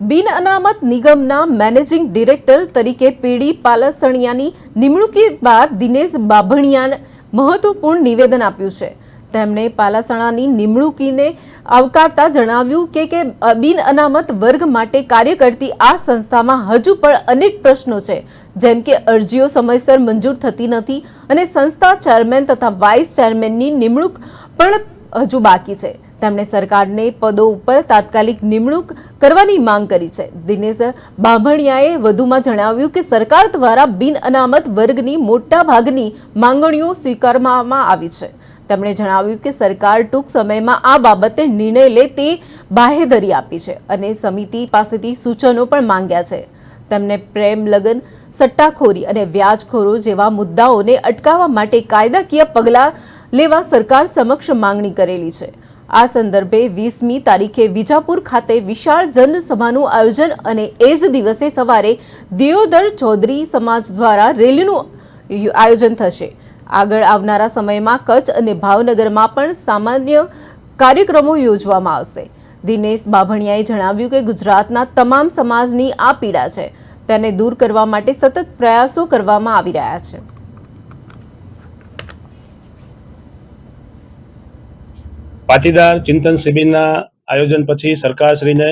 બિન અનામત નિગમના મેનેજિંગ ડિરેક્ટર તરીકે પીડી પાલસણિયાની નિમણૂકી બાદ દિનેશ બાભણિયાએ મહત્વપૂર્ણ નિવેદન આપ્યું છે. તેમણે પાલાસણાની નિમણૂકીને આવકારતા જણાવ્યું કે કે બિન અનામત વર્ગ માટે કાર્ય કરતી આ સંસ્થામાં હજુ પણ અનેક પ્રશ્નો છે, જેમ કે અરજીઓ સમયસર મંજૂર થતી નથી અને સંસ્થા ચેરમેન તથા વાઇસ ચેરમેનની નિમણૂક પણ હજુ બાકી છે. તેમણે સરકારને પદો ઉપર તાત્કાલિક નિમણૂક કરવાની માંગ કરી છે. દિનેશ બાંભણિયાએ વધુમાં જણાવ્યું કે સરકાર દ્વારા બિન અનામત વર્ગની મોટા ભાગની માંગણીઓ સ્વીકારવામાં આવી છે. તેમણે જણાવ્યું કે સરકાર ટૂંક સમયમાં આ બાબતે નિર્ણય લે તે બાહેધરી આપી છે અને સમિતિ પાસેથી સૂચનો પણ માંગ્યા છે. તેમને પ્રેમ લગ્ન, સટ્ટાખોરી અને વ્યાજખોરો જેવા મુદ્દાઓને અટકાવવા માટે કાયદાકીય પગલાં લેવા સરકાર સમક્ષ માંગણી કરેલી છે. આ સંદર્ભે વીસમી તારીખે વિજાપુર ખાતે વિશાળ જનસભાનું આયોજન અને એ જ દિવસે સવારે દિયોદર ચૌધરી સમાજ દ્વારા રેલીનું આયોજન થશે. આગળ આવનારા સમયમાં કચ્છ અને ભાવનગરમાં પણ સામાન્ય કાર્યક્રમો યોજવામાં આવશે. દિનેશ બાભણિયાએ જણાવ્યું કે ગુજરાતના તમામ સમાજની આ પીડા છે. તેને દૂર કરવા માટે સતત પ્રયાસો કરવામાં આવી રહ્યા છે. પાટીદાર ચિંતન શિબિરના આયોજન પછી સરકારશ્રીને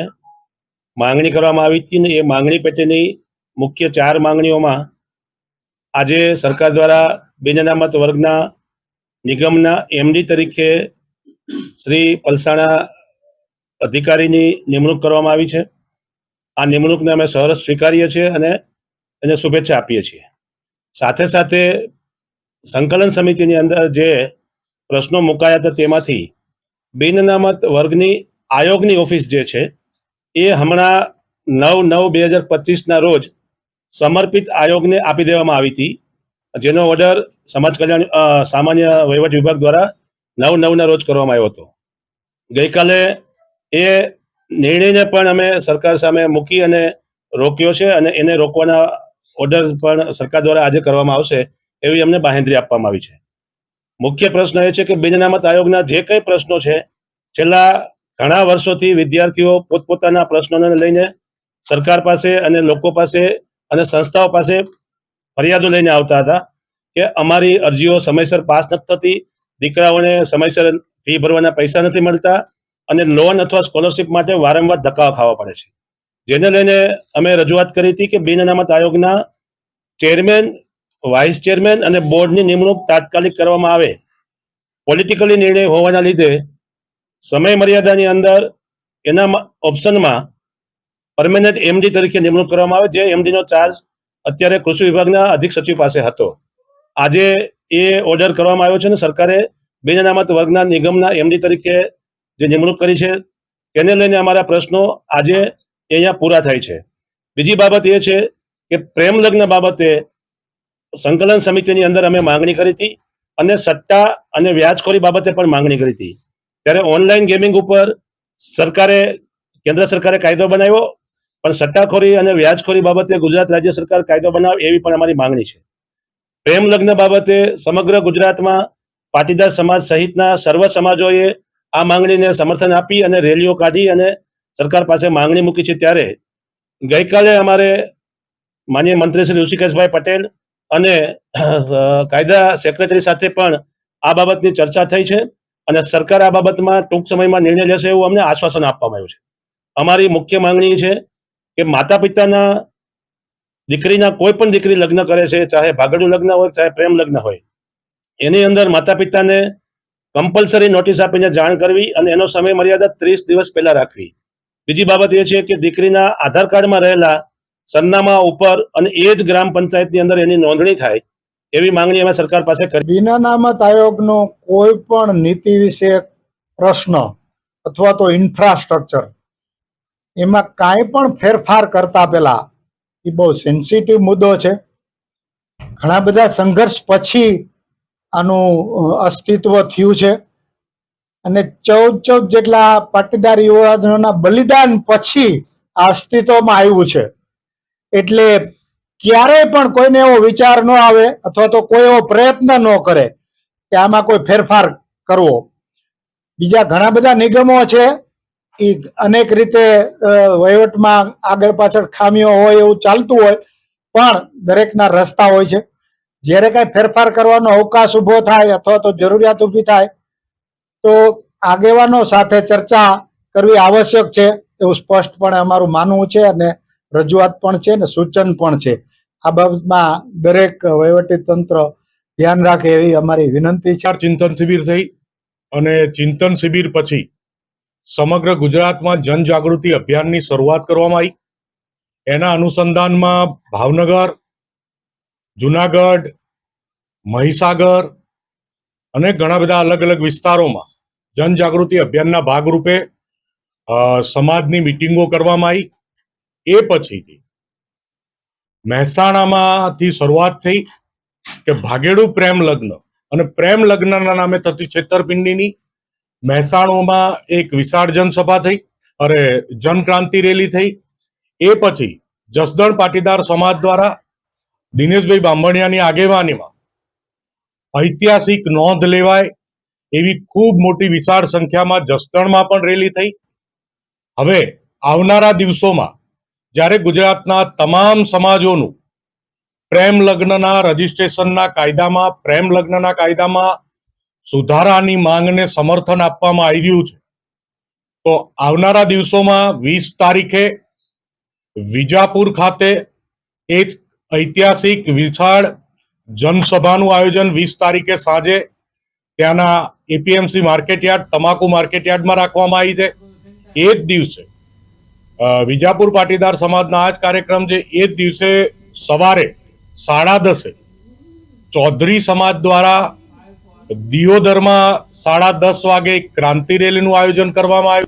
માંગણી કરવામાં આવી હતી ને એ માંગણી પેટેની મુખ્ય ચાર માંગણીઓમાં આજે સરકાર દ્વારા બેનનામત વર્ગના નિગમના એમડી તરીકે શ્રી પલસાણા અધિકારીની નિમણૂક કરવામાં આવી છે. આ નિમણૂકને અમે સહર્ષ સ્વીકારીએ છીએ અને એને શુભેચ્છા આપીએ છીએ. સાથે સાથે સંકલન સમિતિની અંદર જે પ્રશ્નો મુકાયા હતા તેમાંથી બિન અનામત વર્ગની આયોગની ઓફિસ જે છે, એ હમણાં નવ નવ બે હજાર પચીસના રોજ સમર્પિત આયોગને આપી દેવામાં આવી હતી. જેનો ઓર્ડર સમાજ કલ્યાણ સામાન્ય વહીવટ વિભાગ દ્વારા નવ નવના રોજ કરવામાં આવ્યો હતો. ગઈકાલે એ નિર્ણયને પણ અમે સરકાર સામે મૂકી અને રોક્યો છે અને એને રોકવાના ઓર્ડર પણ સરકાર દ્વારા આજે કરવામાં આવશે એવી અમને બાહેંધરી આપવામાં આવી છે. મુખ્ય પ્રશ્ન એ છે કે બિન અનામત આયોગના જે કંઈ પ્રશ્નો છે, છેલ્લા ઘણા વર્ષોથી વિદ્યાર્થીઓ પોતપોતાના પ્રશ્નોને લઈને સરકાર પાસે અને લોકો પાસે અને સંસ્થાઓ પાસે ફરિયાદો લઈને આવતા હતા કે અમારી અરજીઓ સમયસર પાસ નથી થતી, દીકરાઓને સમયસર ફી ભરવાના પૈસા નથી મળતા અને લોન અથવા સ્કોલરશિપ માટે વારંવાર ધક્કા ખાવા પડે છે. જેને લઈને અમે રજૂઆત કરી હતી કે બિન અનામત આયોગના ચેરમેન વાઇસ ચેરમેન અને બોર્ડની નિમણૂક તાત્કાલિક કરવામાં આવે. પોલિટિકલી નિર્ણય હોવાના લીધે સમય મર્યાદાની અંદર એના ઓપ્શનમાં પરમેનન્ટ એમડી તરીકે નિમણૂક કરવામાં આવે, જે એમડીનો ચાર્જ અત્યારે કૃષિ વિભાગના અધિક સચિવ પાસે હતો. આજે એ ઓર્ડર કરવામાં આવ્યો છે અને સરકારે બિન અનામત વર્ગના નિગમના એમડી તરીકે જે નિમણૂક કરી છે, તેને લઈને અમારા પ્રશ્નો આજે અહીંયા પૂરા થાય છે. બીજી બાબત એ છે કે પ્રેમ લગ્ન બાબતે સંકલન સમિતિની અંદર અમે માંગણી કરી હતી અને સટ્ટા અને વ્યાજખોરી બાબતે પણ માંગણી કરી હતી. ત્યારે ઓનલાઈન ગેમિંગ ઉપર સરકારે, કેન્દ્ર સરકારે કાયદો બનાવ્યો, પણ સટ્ટાખોરી અને વ્યાજખોરી બાબતે ગુજરાત રાજ્ય સરકાર કાયદો બનાવે એવી પણ અમારી માંગણી છે. પ્રેમ લગ્ન બાબતે સમગ્ર ગુજરાતમાં પાટીદાર સમાજ સહિતના સર્વ સમાજોએ આ માંગણીને સમર્થન આપી અને રેલીઓ કાઢી અને સરકાર પાસે માંગણી મૂકી છે ત્યારે ગઈકાલે અમારે માનીય મંત્રી શ્રી ઋષિકેશભાઈ પટેલ અને કાયદા સેક્રેટરી સાથે પણ આ બાબતની ચર્ચા થઈ છે અને સરકાર આ બાબતમાં ટૂંક સમયમાં નિર્ણય લેશે એવું અમને આશ્વાસન આપવામાં આવ્યું છે. અમારી મુખ્ય માંગણી છે કે માતા પિતાના દીકરીના કોઈ પણ દીકરી લગ્ન કરે છે, ચાહે ભાગડું લગ્ન હોય, ચાહે પ્રેમ લગ્ન હોય, એની અંદર માતા પિતાને કમ્પલસરી નોટિસ આપીને જાણ કરવી અને એનો સમય મર્યાદા ત્રીસ દિવસ પહેલા રાખવી. બીજી બાબત એ છે કે દીકરીના આધાર કાર્ડમાં રહેલા સરનામા ઉપર અને એ જ ગ્રામ પંચાયતની અંદર એની નોંધણી થાય, એવી માંગણી અમે સરકાર પાસે કરી. બિના નામત આયોગનો કોઈ પણ નીતિ વિશે પ્રશ્ન અથવા તો ઇન્ફ્રાસ્ટ્રક્ચર એમાં કાંઈ પણ ફેરફાર કરતા પહેલા એ બહુ સેન્સિટિવ મુદ્દો છે. ઘણા બધા સંઘર્ષ પછી આનું અસ્તિત્વ થયું છે. અને ચૌદ ચૌદ જેટલા પાટીદાર યુવાનોના બલિદાન પછી આ અસ્તિત્વમાં આવ્યું છે. એટલે ક્યારેય પણ કોઈને એવો વિચાર ન આવે અથવા તો કોઈ એવો પ્રયત્ન ન કરે કે આમાં કોઈ ફેરફાર કરવો. બીજા ઘણા બધા નિગમો છે. એ અનેક રીતે વહીવટમાં આગળ પાછળ ખામીઓ હોય એવું ચાલતું હોય, પણ દરેકના રસ્તા હોય છે. જ્યારે કાંઈ ફેરફાર કરવાનો અવકાશ ઊભો થાય અથવા તો જરૂરિયાત ઊભી થાય, તો આગેવાનો સાથે ચર્ચા કરવી આવશ્યક છે. એવું સ્પષ્ટપણે અમારું માનવું છે અને રજૂઆત પણ છે ને સૂચન પણ છે. આ બાબતમાં દરેક વહીવટી તંત્ર ધ્યાન રાખે એવી અમારી વિનંતી છે. ચિંતન શિબિર થઈ અને ચિંતન શિબિર પછી સમગ્ર ગુજરાતમાં જનજાગૃતિ અભિયાનની શરૂઆત કરવામાં આવી. એના અનુસંધાનમાં ભાવનગર, જુનાગઢ, મહીસાગર અને ઘણા બધા અલગ અલગ વિસ્તારોમાં જનજાગૃતિ અભિયાનના ભાગરૂપે સમાજની મિટિંગો કરવામાં આવી. એ પછીથી મહેસાણામાંથી શરૂઆત થઈ કે ભાગેડુ પ્રેમ લગ્ન અને પ્રેમ લગ્નના નામે થતી છેતરપિંડીની મહેસાણોમાં એક વિશાળ જનસભા થઈ અરે જનક્રાંતિ રેલી થઈ. એ પછી જસદણ પાટીદાર સમાજ દ્વારા દિનેશભાઈ બાંભણિયાની આગેવાનીમાં ઐતિહાસિક નોંધ લેવાય એવી ખૂબ મોટી વિશાળ સંખ્યામાં જસદણમાં પણ રેલી થઈ. હવે આવનારા દિવસોમાં જ્યારે ગુજરાતના તમામ સમાજોનું પ્રેમ લગ્નના રજિસ્ટ્રેશનના કાયદામાં, પ્રેમ લગ્નના કાયદામાં સુધારાની માંગને સમર્થન આપવામાં આવી રહ્યું છે. તો આવનારા દિવસોમાં વીસ તારીખે વિજાપુર ખાતે એક ઐતિહાસિક વિશાળ જનસભાનું આયોજન વીસ તારીખે સાંજે ત્યાંના એપીએમસી માર્કેટયાર્ડ, તમાકુ માર્કેટયાર્ડમાં રાખવામાં આવી છે. એ જ દિવસે વિજાપુર પાટીદાર સમાજના આ જ કાર્યક્રમ છે. એ જ દિવસે સવારે સાડા દસે ચૌધરી સમાજ દ્વારા દિયોદરમાં સાડા દસ વાગે ક્રાંતિ રેલીનું આયોજન કરવામાં આવ્યું.